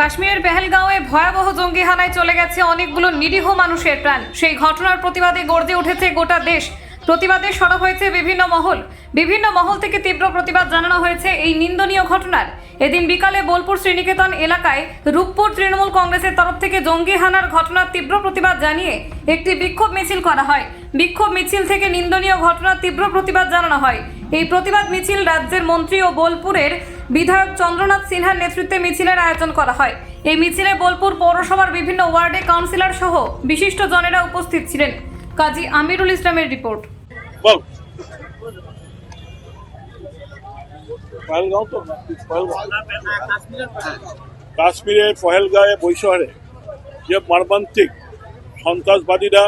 কাশ্মীরের পেহেলগাঁওয়ে ভয়াবহ জঙ্গি হানায় চলে গেছে অনেকগুলো নিরীহ মানুষের প্রাণ। সেই ঘটনার প্রতিবাদে গর্জে উঠেছে গোটা দেশ। প্রতিবাদে সরব হয়েছে বিভিন্ন মহল। বিভিন্ন মহল থেকে তীব্র প্রতিবাদ জানানো হয়েছে এই নিন্দনীয় ঘটনার। এদিন বিকালে বোলপুর শ্রীনিকেতন এলাকায় রূপপুর তৃণমূল কংগ্রেসের তরফ থেকে জঙ্গি হানার ঘটনার তীব্র প্রতিবাদ জানিয়ে একটি বিক্ষোভ মিছিল করা হয়। বিক্ষোভ মিছিল থেকে নিন্দনীয় ঘটনার তীব্র প্রতিবাদ জানানো হয়। এই প্রতিবাদ মিছিল রাজ্যের মন্ত্রী ও বোলপুরের বিধায়ক চন্দ্রনাথ সিনহার নেতৃত্বে মিছিলের আয়োজন করা হয়। এই মিছিলে বোলপুর পৌরসভার বিভিন্ন ওয়ার্ডে কাউন্সিলর সহ বিশিষ্ট জনেরা উপস্থিত ছিলেন। কাজী আমিরুল ইসলামের রিপোর্ট। কাশ্মীরের পহেলগাঁয়ে বৈশহরে যে মর্মান্তিক সন্ত্রাসবাদীরা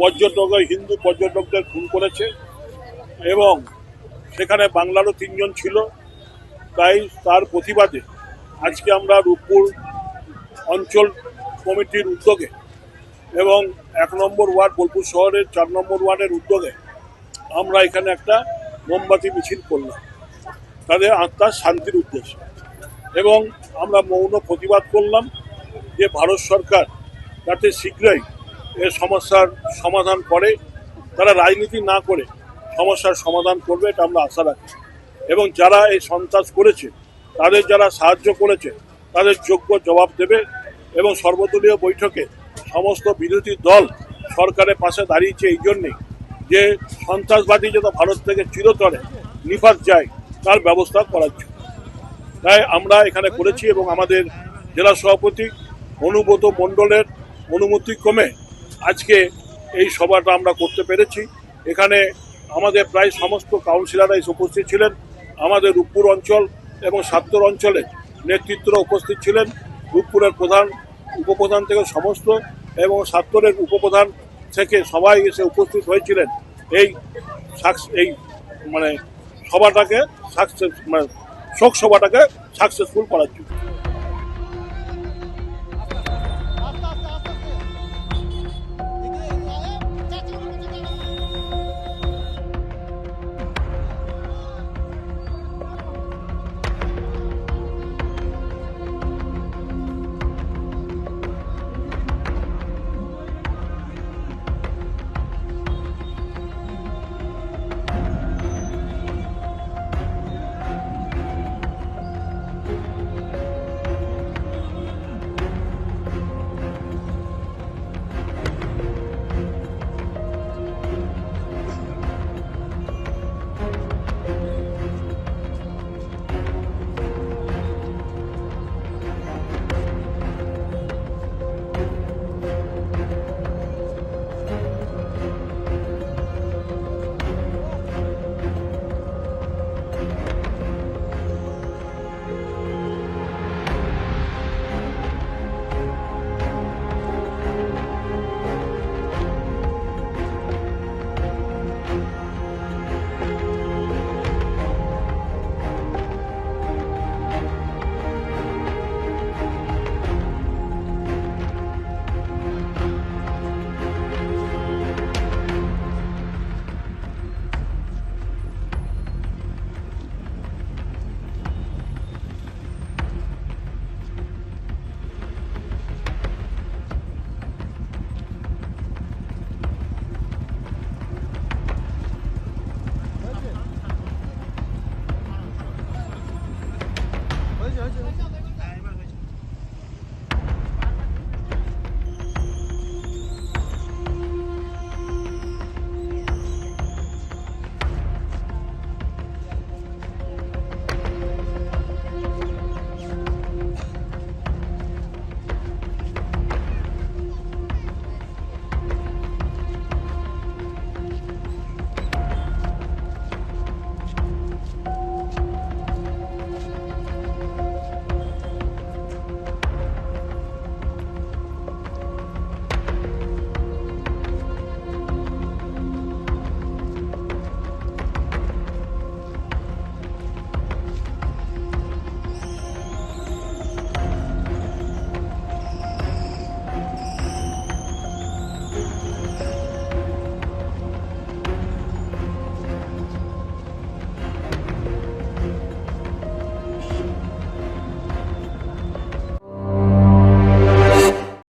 পর্যটক, হিন্দু পর্যটকদের খুন করেছে এবং সেখানে বাংলারও তিনজন ছিল, তাই তার প্রতিবাদে আজকে আমরা রূপপুর অঞ্চল কমিটির উদ্যোগে এবং এক নম্বর ওয়ার্ড বোলপুর শহরের চার নম্বর ওয়ার্ডের উদ্যোগে আমরা এখানে একটা মোমবাতি মিছিল করলাম। তাদের আত্মার শান্তির উদ্দেশ্যে। এবং আমরা মৌন প্রতিবাদ করলাম যে ভারত সরকার যাতে শীঘ্রই এ সমস্যার সমাধান করে, তারা রাজনীতি না করে সমস্যার সমাধান করবে এটা আমরা আশা রাখি। এবং যারা এই সন্ত্রাস করেছে, তাদের যারা সাহায্য করেছে, তাদের যোগ্য জবাব দেবে এবং সর্বদলীয় বৈঠকে সমস্ত বিরোধী দল সরকারের পাশে দাঁড়িয়েছে এই জন্যেই যে সন্ত্রাসবাদী যত ভারত থেকে চিরতরে নিফাত যায়, তার ব্যবস্থা করার জন্য। তাই আমরা এখানে করেছি এবং আমাদের জেলা সভাপতি অনুব্রত মণ্ডলের অনুমতি ক্রমে আজকে এই সভাটা আমরা করতে পেরেছি। এখানে আমাদের প্রায় সমস্ত কাউন্সিলররা এসে উপস্থিত ছিলেন। আমাদের রূপপুর অঞ্চল এবং সাত্তর অঞ্চলে নেতৃত্বরা উপস্থিত ছিলেন। রূপপুরের প্রধান উপপ্রধান থেকে সমস্ত এবং সাত্তরের উপপ্রধান থেকে সবাই এসে উপস্থিত হয়েছিলেন। এই এই মানে সভাটাকে সাকসেস মানে শোক সভাটাকে সাকসেসফুল করার জন্য।